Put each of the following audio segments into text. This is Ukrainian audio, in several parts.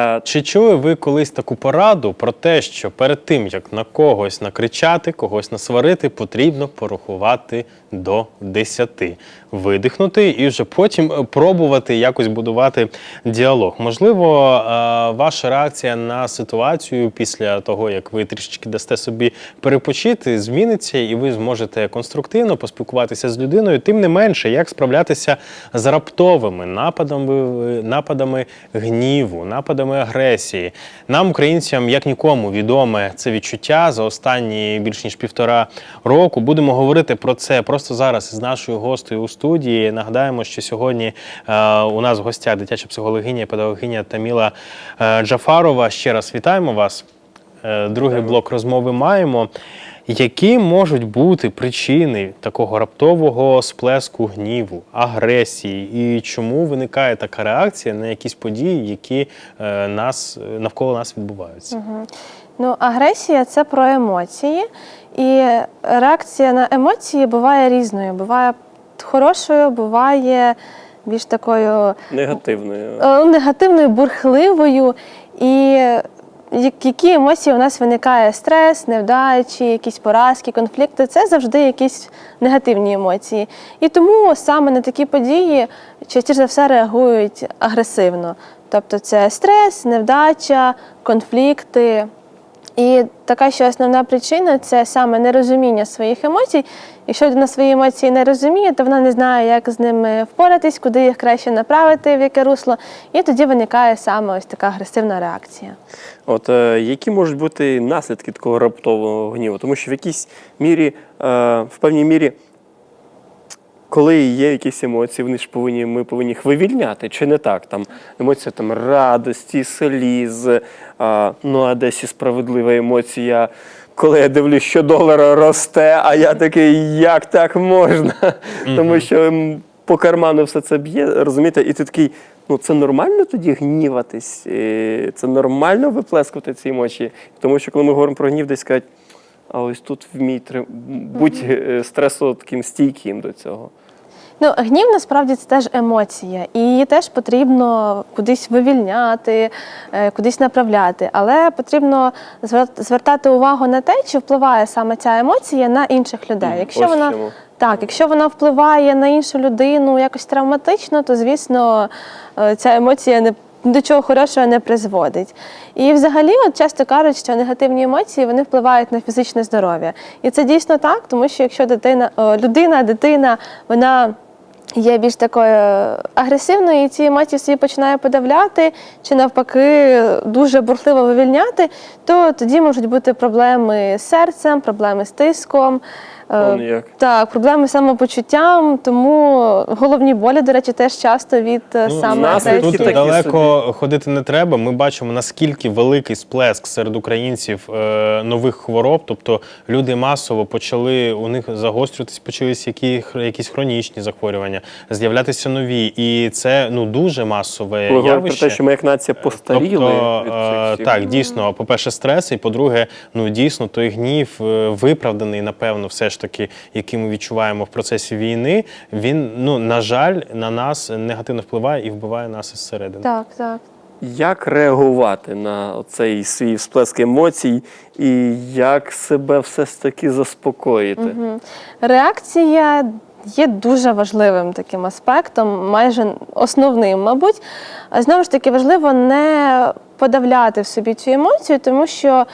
Е, Чи чули ви колись таку пораду про те, що перед тим, як на когось накричати, когось насварити, потрібно порахувати до 10, видихнути і вже потім пробувати якось будувати діалог? Можливо, е, ваша реакція на ситуацію після того, як ви трішечки дасте собі перепочити, зміниться, і ви зможете конструктивно поспілкуватися з людиною. Тим не менше, як справлятися з раптовими нападами, нападами гніву, нападами агресії. Нам, українцям, як нікому, відоме це відчуття за останні більш ніж півтора року. Будемо говорити про це просто зараз з нашою гостею у студії. Нагадаємо, що сьогодні е, у нас в гостях дитяча психологиня і педагогиня Таміла е, Джафарова. Ще раз вітаємо вас. Е, Другий блок розмови маємо. Які можуть бути причини такого раптового сплеску гніву, агресії, і чому виникає така реакція на якісь події, які е, нас навколо нас відбуваються? Ну, агресія це про емоції, і реакція на емоції буває різною. Буває хорошою, буває більш такою негативною. е, негативною, бурхливою. І які емоції у нас виникає стрес, невдачі, якісь поразки, конфлікти це завжди якісь негативні емоції. І тому саме на такі події частіше за все реагують агресивно. Тобто це стрес, невдача, конфлікти. І така ще основна причина це саме нерозуміння своїх емоцій. Якщо людина свої емоції не розуміє, то вона не знає, як з ними впоратись, куди їх краще направити, в яке русло. І тоді виникає саме ось така агресивна реакція. От е, які можуть бути наслідки такого раптового гніву? Тому що в якійсь мірі, е, в певній мірі, коли є якісь емоції, вони ж повинні, ми повинні їх вивільняти, чи не так? Там емоція там радості, сліз, е, ну а десь і справедлива емоція. Коли я дивлюсь, що долар росте, а я такий, як так можна? Тому що по карману все це б'є, розумієте, і ти такий, ну це нормально тоді гніватись, це нормально виплескувати ці емоції. Тому що коли ми говоримо про гнів, десь кажуть, а ось тут вмій будь е, стресово таким стійким до цього. Ну, гнів насправді це теж емоція, і її теж потрібно кудись вивільняти, е, кудись направляти. Але потрібно звертати увагу на те, чи впливає саме ця емоція на інших людей. Якщо ось вона чому. так, якщо вона впливає на іншу людину якось травматично, то звісно е, ця емоція не до чого хорошого не призводить. І взагалі, от часто кажуть, що негативні емоції вони впливають на фізичне здоров'я. І це дійсно так, тому що якщо дитина, людина, дитина, вона є більш такою агресивною, і ці емоції собі починає подавляти, чи навпаки дуже бурхливо вивільняти, то тоді можуть бути проблеми з серцем, проблеми з тиском. Е, як. Так, проблеми з самопочуттям, тому головні болі, до речі, теж часто від е, Ну, саме наслідки Тут такі далеко ходити не треба. Ми бачимо наскільки великий сплеск серед українців е, нових хвороб. Тобто люди масово почали у них загострюватись, почалися які, якісь хронічні захворювання, з'являтися нові, і це ну дуже масове Ви говорите про те, що ми як нація постаріли. Тобто, від цих так, дійсно, по-перше, стрес, і по-друге, ну дійсно той гнів виправданий, напевно, все ж таки, який ми відчуваємо в процесі війни. Він, ну на жаль, на нас негативно впливає і вбиває нас із середини. Так, так. Як реагувати на цей свій всплеск емоцій і як себе все ж таки заспокоїти? Реакція є дуже важливим таким аспектом, майже основним, мабуть. А Знову ж таки, важливо не подавляти в собі цю емоцію, тому що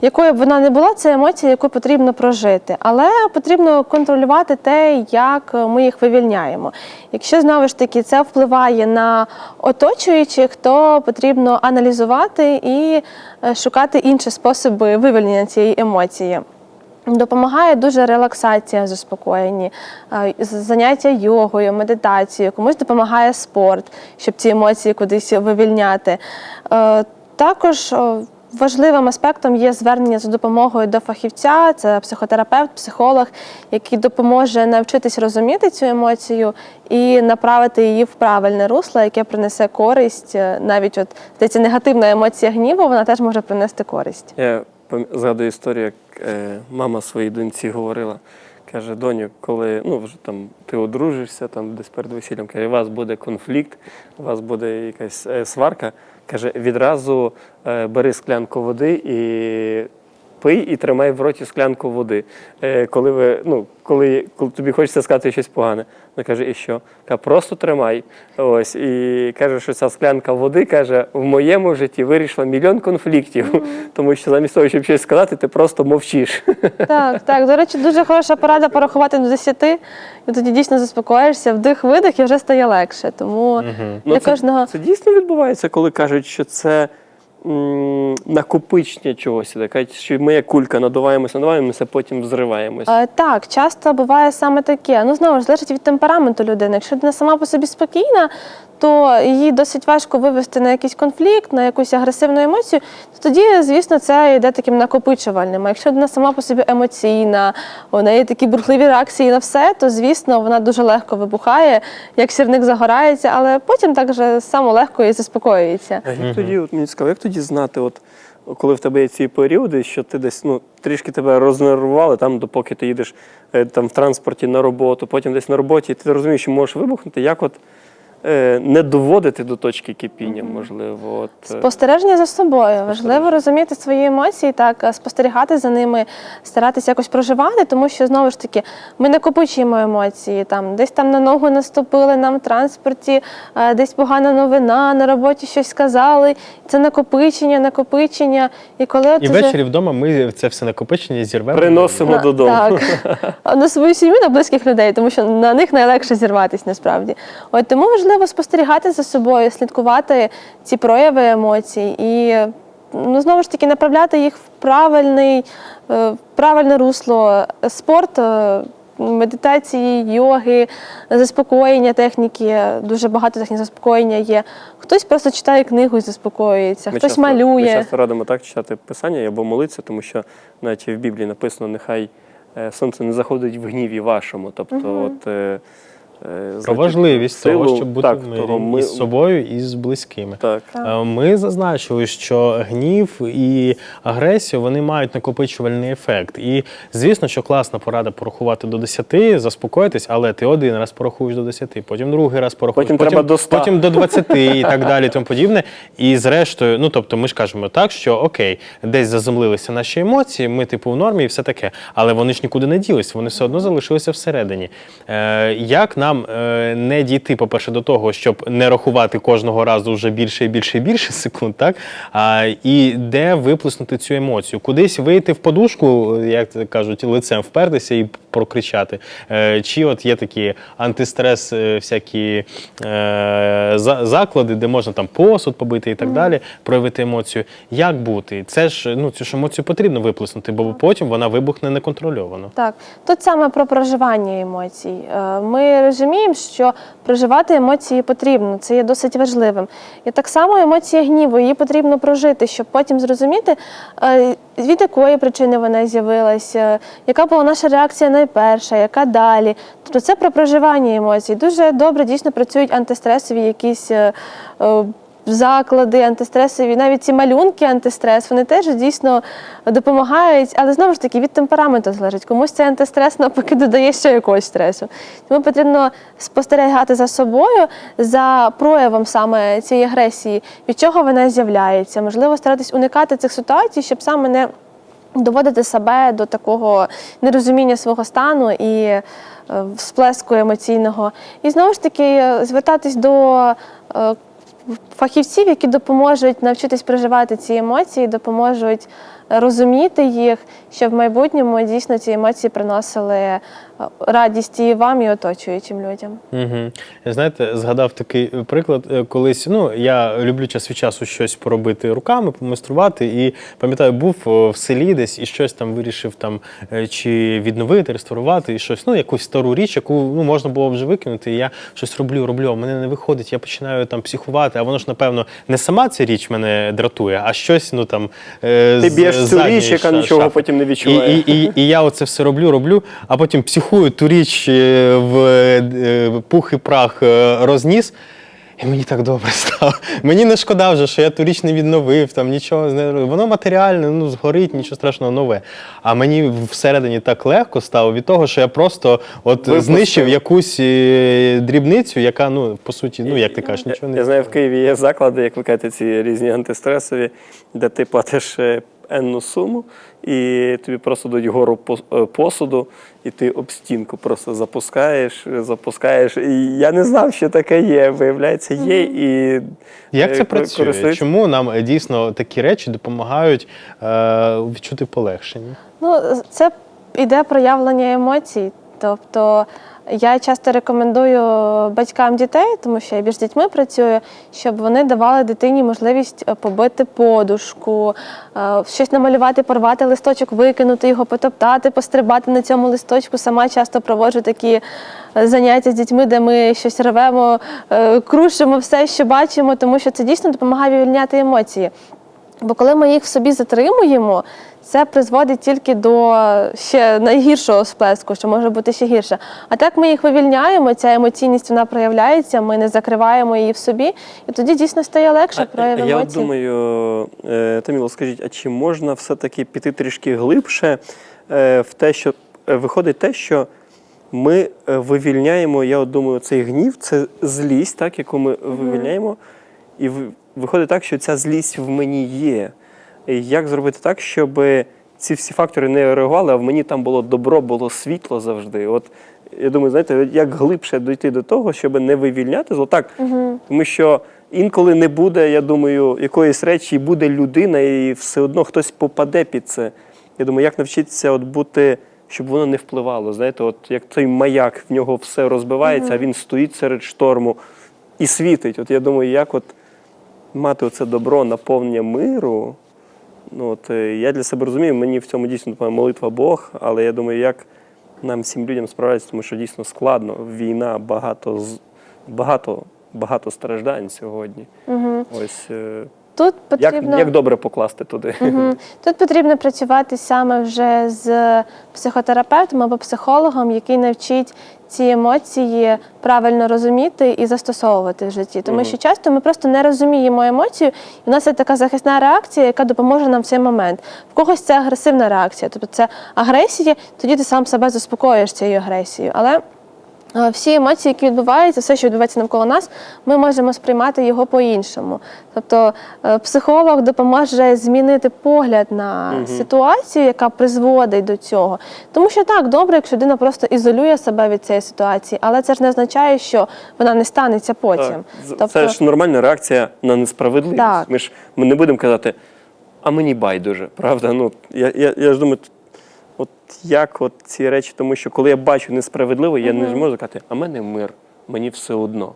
якою б вона не була, це емоція, яку потрібно прожити. Але потрібно контролювати те, як ми їх вивільняємо. Якщо знову ж таки це впливає на оточуючих, то потрібно аналізувати і е, шукати інші способи вивільнення цієї емоції. Допомагає дуже релаксація в заспокоєнні, е, заняття йогою, медитацією, комусь допомагає спорт, щоб ці емоції кудись вивільняти. Е, Також е, важливим аспектом є звернення за допомогою до фахівця, це психотерапевт, психолог, який допоможе навчитись розуміти цю емоцію і направити її в правильне русло, яке принесе користь. Е, Навіть от здається, негативна емоція гніву, вона теж може принести користь. Я згадую історію, як е, мама своїй доньці говорила. Каже, доню, коли ну вже там ти одружишся, там десь перед весіллям, каже, у вас буде конфлікт, у вас буде якась е, сварка. Каже, відразу е, бери склянку води і пий і тримай в роті склянку води. Е, коли, ви, ну, коли, коли тобі хочеться сказати щось погане. Вона каже, і що? Каже, просто тримай. Ось, і каже, що ця склянка води каже, в моєму житті вирішила мільйон конфліктів, тому що замість того, щоб щось сказати, ти просто мовчиш. Так, так. До речі, дуже хороша порада порахувати до 10, і тоді дійсно заспокоїшся, вдих-видих і вже стає легше. Тому для Ну, це, кожного. це дійсно відбувається, коли кажуть, що це накопичення чогось. Так, що ми як кулька надуваємося, надуваємося, потім взриваємося. Е, Так, часто буває саме таке. Ну, знову ж залежить від темпераменту людини. Якщо людина сама по собі спокійна, то її досить важко вивести на якийсь конфлікт, на якусь агресивну емоцію, то тоді, звісно, це йде таким накопичувальним. А якщо людина сама по собі емоційна, у неї такі бурхливі реакції на все, то звісно вона дуже легко вибухає, як сірник загорається, але потім так же само легко і заспокоюється. А як тоді, от мені цікаво, як тоді знати, от, коли в тебе є ці періоди, що ти десь ну, трішки тебе рознервували, там, допоки ти їдеш е, там, в транспорті на роботу, потім десь на роботі, і ти розумієш, що можеш вибухнути, як от не доводити до точки кипіння, можливо. От, е, Спостереження за собою. Важливо розуміти свої емоції, так е, спостерігати за ними, старатися якось проживати, тому що знову ж таки ми накопичуємо емоції. Там десь там на ногу наступили нам в транспорті, е, десь погана новина, на роботі щось сказали. Це накопичення, накопичення. І коли от І уже- ввечері вдома ми це все накопичення зірвемо. Приносимо На- додому. Так. А на свою сім'ю, на близьких людей, тому що на них найлегше зірватися насправді. От тому важливо спостерігати за собою, слідкувати ці прояви емоцій і ну, знову ж таки направляти їх в правильний, е, в правильне русло. Спорт. е, Медитації, йоги, заспокоєння техніки, дуже багато технік заспокоєння є. Хтось просто читає книгу і заспокоюється, Ми хтось часто, Ми часто радимо так читати писання або молитися, тому що навіть в Біблії написано, нехай е, сонце не заходить в гніві вашому. Тобто, от, е, е, Про важливість силу- того, щоб бути так, в мирі того ми- із собою і з близькими. Так. Е, Ми зазначили, що гнів і агресія вони мають накопичувальний ефект. І звісно, що класна порада порахувати до 10, заспокоїтись, але ти один раз порахуєш до 10, потім другий раз порахуєш, Потім треба до 100. потім до 20 і так далі, тому подібне. І зрештою, ну тобто, ми ж кажемо так, що окей, десь заземлилися наші емоції, ми типу в нормі і все таке, але вони ж нікуди не ділись, вони все одно залишилися всередині. Е, як нам е, не дійти, по-перше, до того, щоб не рахувати кожного разу вже більше і більше і більше секунд, так? А, і де виплеснути цю емоцію? Кудись вийти в подушку, як це кажуть, лицем впертися і прокричати. Е, чи от є такі антистрес, е, всякі е, за- заклади, де можна там посуд побити і так далі, проявити емоцію. Як бути? Це ж ну цю ж емоцію потрібно виплеснути, бо потім вона вибухне неконтрольовано. Так, тут саме про проживання емоцій. Е, Ми розуміємо, що проживати емоції потрібно, це є досить важливим. І так само емоція гніву, її потрібно прожити, щоб потім зрозуміти, е, від якої причини вона з'явилася, яка була наша реакція найперша, яка далі. Тобто це про проживання емоцій. Дуже добре дійсно працюють антистресові якісь. Заклади антистресові, навіть ці малюнки антистрес, вони теж дійсно допомагають, але знову ж таки від темпераменту залежить. Комусь цей антистрес навпаки додає ще якогось стресу. Тому потрібно спостерігати за собою, за проявом саме цієї агресії, від чого вона з'являється. Можливо, старатись уникати цих ситуацій, щоб саме не доводити себе до такого нерозуміння свого стану і е, всплеску емоційного. І знову ж таки е, звертатись до е, фахівців, які допоможуть навчитись проживати ці емоції, допоможуть розуміти їх, щоб в майбутньому дійсно ці емоції приносили е, радість і вам, і оточуючим людям. Угу. Знаєте, згадав такий приклад. Е, Колись ну я люблю час від часу щось поробити руками, помайструвати. І пам'ятаю, був в селі десь і щось там вирішив там е, чи відновити, реставрувати, і щось. Ну, якусь стару річ, яку ну можна було вже викинути. І я щось роблю, роблю, а мене не виходить. Я починаю там психувати, а воно ж напевно не сама ця річ мене дратує, а щось ну там е, Ти б'єш цю річ, яка нічого шафи. потім не відчуває. І, і, і, і я оце все роблю, роблю, а потім психую ту річ е, в е, пух і прах е, розніс. І мені так добре стало. Мені не шкода вже, що я торіч не відновив, там нічого не. Воно матеріальне, ну згорить, нічого страшного, нове. А мені всередині так легко стало від того, що я просто от Випустив. знищив якусь дрібницю, яка, ну, по суті, ну як ти кажеш, нічого Я, не я знаю, в Києві є заклади, як ви кажете, ці різні антистресові, де ти платиш енну суму, і тобі просто дають гору е, посуду, і ти об стінку просто запускаєш, е, запускаєш. І я не знав, що таке є. Виявляється, є. І Як е, це працює? користуються. Чому нам е, дійсно такі речі допомагають е, відчути полегшення? Ну, це іде проявлення емоцій. Тобто я часто рекомендую батькам дітей, тому що я більш з дітьми працюю, щоб вони давали дитині можливість е, побити подушку, е, щось намалювати, порвати листочок, викинути його, потоптати, пострибати на цьому листочку. Сама часто проводжу такі е, заняття з дітьми, де ми щось рвемо, крушимо все, що бачимо, тому що це дійсно допомагає вивільняти емоції. Бо коли ми їх в собі затримуємо, це призводить тільки до ще найгіршого сплеску, що може бути ще гірше. А так ми їх вивільняємо, ця емоційність вона проявляється, ми не закриваємо її в собі, і тоді дійсно стає легше прояв я от думаю, е, Таміло, скажіть, а чи можна все-таки піти трішки глибше е, в те, що е, виходить те, що ми вивільняємо, я от думаю, цей гнів це злість, так, яку ми вивільняємо. І виходить так, що ця злість в мені є. Як зробити так, щоб ці всі фактори не реагували, а в мені там було добро, було світло завжди. От я думаю, знаєте, як глибше дійти до того, щоб не вивільняти зло. Так, тому що інколи не буде, я думаю, якоїсь речі, і буде людина, і все одно хтось попаде під це. Я думаю, як навчитися от бути, щоб воно не впливало. Знаєте, от як той маяк, в нього все розбивається, а він стоїть серед шторму і світить. От я думаю, як от мати оце добро, наповнення миру. Ну, от, е, я для себе розумію, мені в цьому дійсно допомагає молитва Бог, але я думаю, як нам всім людям справлятися, тому що дійсно складно. Війна, багато, багато, багато страждань сьогодні. Угу. Ось е, Тут потрібно як добре покласти туди. Мгм. Тут потрібно працювати саме вже з психотерапевтом або психологом, який навчить ці емоції правильно розуміти і застосовувати в житті. Тому Мгм. що часто ми просто не розуміємо емоцію, і у нас є така захисна реакція, яка допоможе нам в цей момент. В когось це агресивна реакція, тобто це агресія, тоді ти сам себе заспокоїш цією агресією. Але Всі емоції, які відбуваються, все, що відбувається навколо нас, ми можемо сприймати його по-іншому. Тобто е, психолог допоможе змінити погляд на ситуацію, яка призводить до цього. Тому що так, добре, якщо людина просто ізолює себе від цієї ситуації, але це ж не означає, що вона не станеться потім. Тобто Це ж нормальна реакція на несправедливість. Так. Ми ж ми не будемо казати, а мені байдуже, правда? Ну, я, я, я ж думаю, от як от ці речі, тому що коли я бачу несправедливо, я не можу сказати, а в мене мир, мені все одно.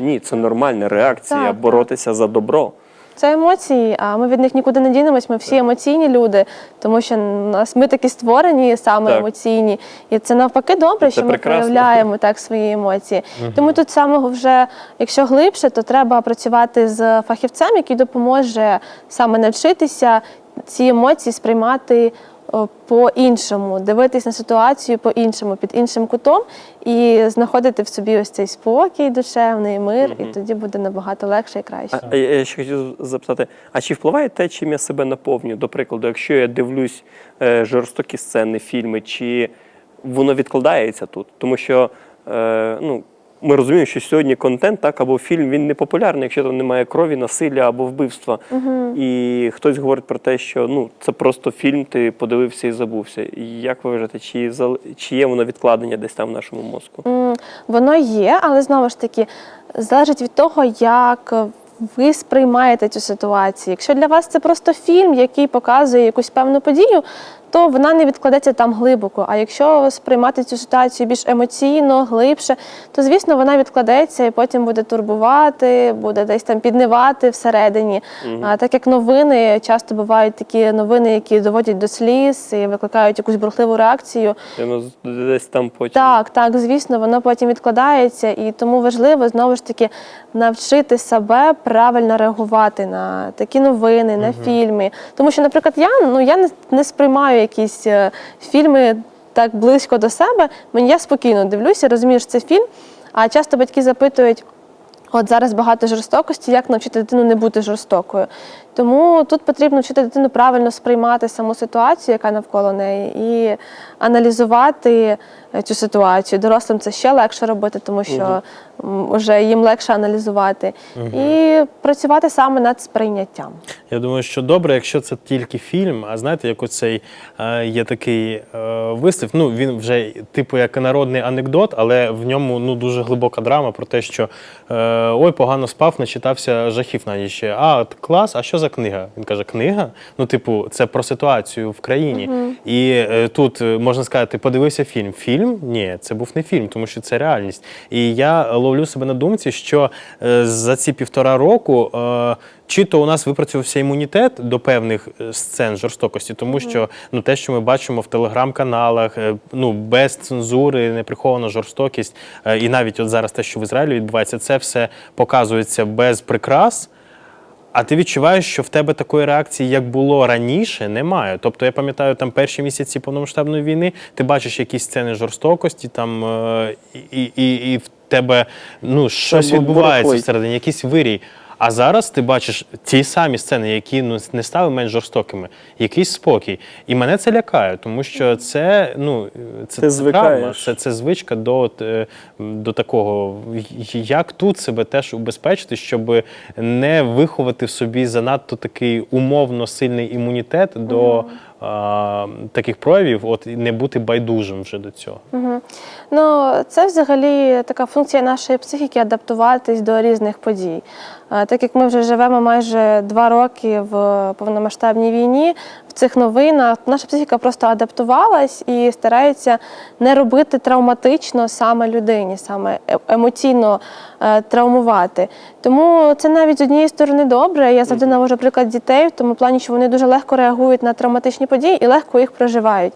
Ні, це нормальна реакція Так, боротися за добро. Це емоції, а ми від них нікуди не дінемось. Ми всі емоційні люди, тому що нас ми такі створені саме Так. емоційні, і це навпаки добре, що ми прекрасно. проявляємо так свої емоції. Тому тут самого вже, якщо глибше, то треба працювати з фахівцем, який допоможе саме навчитися ці емоції сприймати. По-іншому, дивитись на ситуацію по-іншому, під іншим кутом, і знаходити в собі ось цей спокій, душевний мир, і тоді буде набагато легше і краще. А, а я ще хотів запитати: а чи впливає те, чим я себе наповнюю? До прикладу, якщо я дивлюсь е, жорстокі сцени, фільми, чи воно відкладається тут? Тому що е, ну, ми розуміємо, що сьогодні контент, так, або фільм він не популярний, якщо там немає крові, насилля або вбивства. І хтось говорить про те, що ну, це просто фільм, ти подивився і забувся. І Як ви вважаєте, чи, чи є воно відкладення десь там в нашому мозку? Воно є, але знову ж таки залежить від того, як ви сприймаєте цю ситуацію. Якщо для вас це просто фільм, який показує якусь певну подію, то вона не відкладеться там глибоко. А якщо сприймати цю ситуацію більш емоційно, глибше, то звісно вона відкладеться і потім буде турбувати, буде десь там піднивати всередині. А так як новини часто бувають такі новини, які доводять до сліз і викликають якусь бурхливу реакцію. І воно десь там потім. Так, так, звісно, воно потім відкладається, і тому важливо знову ж таки навчити себе правильно реагувати на такі новини, на фільми. Тому що, наприклад, я ну я не, не сприймаю якісь е, фільми так близько до себе. Мені я спокійно дивлюся, розумію, що це фільм. А часто батьки запитують. От зараз багато жорстокості, як навчити дитину не бути жорстокою. Тому тут потрібно вчити дитину правильно сприймати саму ситуацію, яка навколо неї, і аналізувати е, цю ситуацію. Дорослим це ще легше робити, тому що вже їм легше аналізувати. І працювати саме над сприйняттям. Я думаю, що добре, якщо це тільки фільм. А знаєте, як оцей е, є такий е, вислів. Ну він вже типу як народний анекдот, але в ньому ну дуже глибока драма про те, що ой, погано спав, начитався жахів на ніч. А от клас, а що за книга? Він каже: Книга? Ну, типу, це про ситуацію в країні. І е, тут е, можна сказати, подивився фільм. Фільм? Ні, це був не фільм, тому що це реальність. І я ловлю себе на думці, що е, за ці півтора року. Е, чи то у нас випрацювався імунітет до певних е, сцен жорстокості, тому що ну те, що ми бачимо в телеграм-каналах, е, ну без цензури, неприхована жорстокість, і навіть от зараз те, що в Ізраїлі відбувається, це все показується без прикрас. А ти відчуваєш, що в тебе такої реакції, як було раніше, немає. Тобто, я пам'ятаю, там перші місяці повномасштабної війни ти бачиш якісь сцени жорстокості, там і і, і, і в тебе ну щось відбувається всередині, якийсь вирій. А зараз ти бачиш ті самі сцени, які ну не стали менш жорстокими, якийсь спокій. І мене це лякає, тому що це ну це, Ти це травма, це, це звичка до, е, до такого. Як тут себе теж убезпечити, щоб не виховати в собі занадто такий умовно сильний імунітет до таких проявів, от і не бути байдужим вже до цього. Ну, це взагалі така функція нашої психіки адаптуватись до різних подій. Так як ми вже живемо майже два роки в повномасштабній війні, цих новинах наша психіка просто адаптувалась і старається не робити травматично саме людині, саме е- емоційно е, травмувати. Тому це навіть з однієї сторони добре. Я завжди навожу приклад дітей в тому плані, що вони дуже легко реагують на травматичні події і легко їх проживають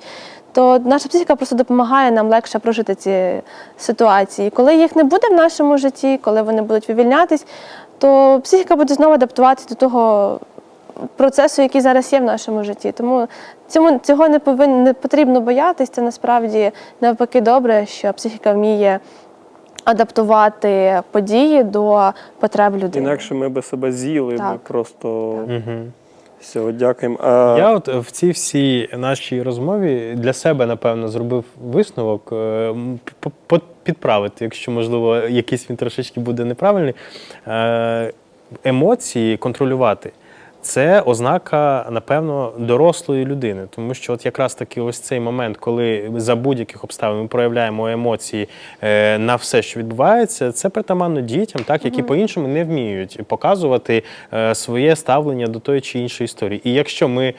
то наша психіка просто допомагає нам легше прожити ці ситуації. Коли їх не буде в нашому житті, коли вони будуть вивільнятись, то психіка буде знову адаптуватися до того процесу, який зараз є в нашому житті. Тому цьому цього не повинно не потрібно боятись. Це насправді навпаки добре, що психіка вміє адаптувати події до потреб людини. Інакше ми би себе з'їли, Так. би просто Угу. все, дякуємо. А, Я от в цій всій нашій розмові для себе, напевно, зробив висновок е, підправити, якщо, можливо, якийсь він трошечки буде неправильний. Е, Емоції контролювати. Це ознака, напевно, дорослої людини, тому що от якраз таки ось цей момент, коли за будь-яких обставин ми проявляємо емоції е, на все, що відбувається, це притаманно дітям, так які по-іншому не вміють показувати е, своє ставлення до тої чи іншої історії. І якщо ми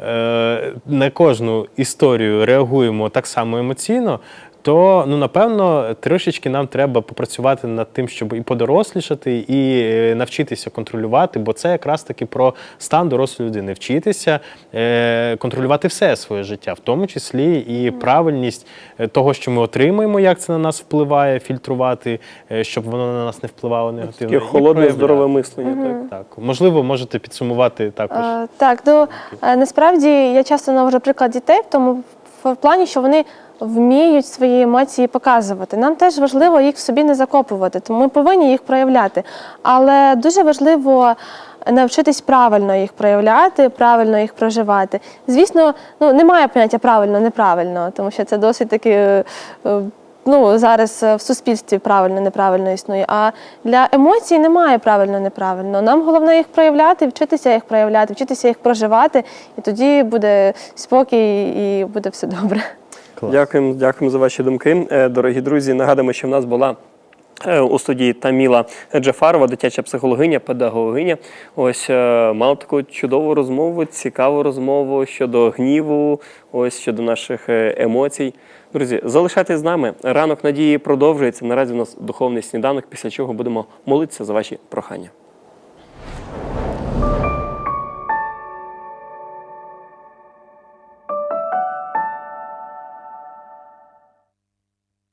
е, на кожну історію реагуємо так само емоційно, то ну напевно трошечки нам треба попрацювати над тим, щоб і подорослішати, і е, навчитися контролювати, бо це якраз таки про стан дорослої людини. Вчитися е, контролювати все своє життя, в тому числі і правильність е, того, що ми отримуємо, як це на нас впливає, фільтрувати, е, щоб воно на нас не впливало негативно. таке холодне, проявляти. здорове мислення. Так. Так, можливо, можете підсумувати також. Е, Так, ну е, насправді я часто навожу приклад дітей, в тому в плані, що вони вміють свої емоції показувати. Нам теж важливо їх в собі не закопувати, тому ми повинні їх проявляти. Але дуже важливо навчитись правильно їх проявляти, правильно їх проживати. Звісно, ну немає поняття правильно, неправильно, тому що це досить таки. е, е, Ну, зараз в суспільстві правильно, неправильно існує. А для емоцій немає правильно, неправильно. Нам головне їх проявляти, вчитися їх проявляти, вчитися їх проживати, і тоді буде спокій і буде все добре. Клас. Дякуємо, дякуємо за ваші думки. Е, Дорогі друзі, нагадуємо, що в нас була. е, У студії Таміла Джафарова, дитяча психологиня, педагогиня. Ось е, мала таку чудову розмову, цікаву розмову щодо гніву, ось щодо наших емоцій. Друзі, залишайтесь з нами. Ранок надії продовжується. Наразі у нас духовний сніданок, після чого будемо молитися за ваші прохання.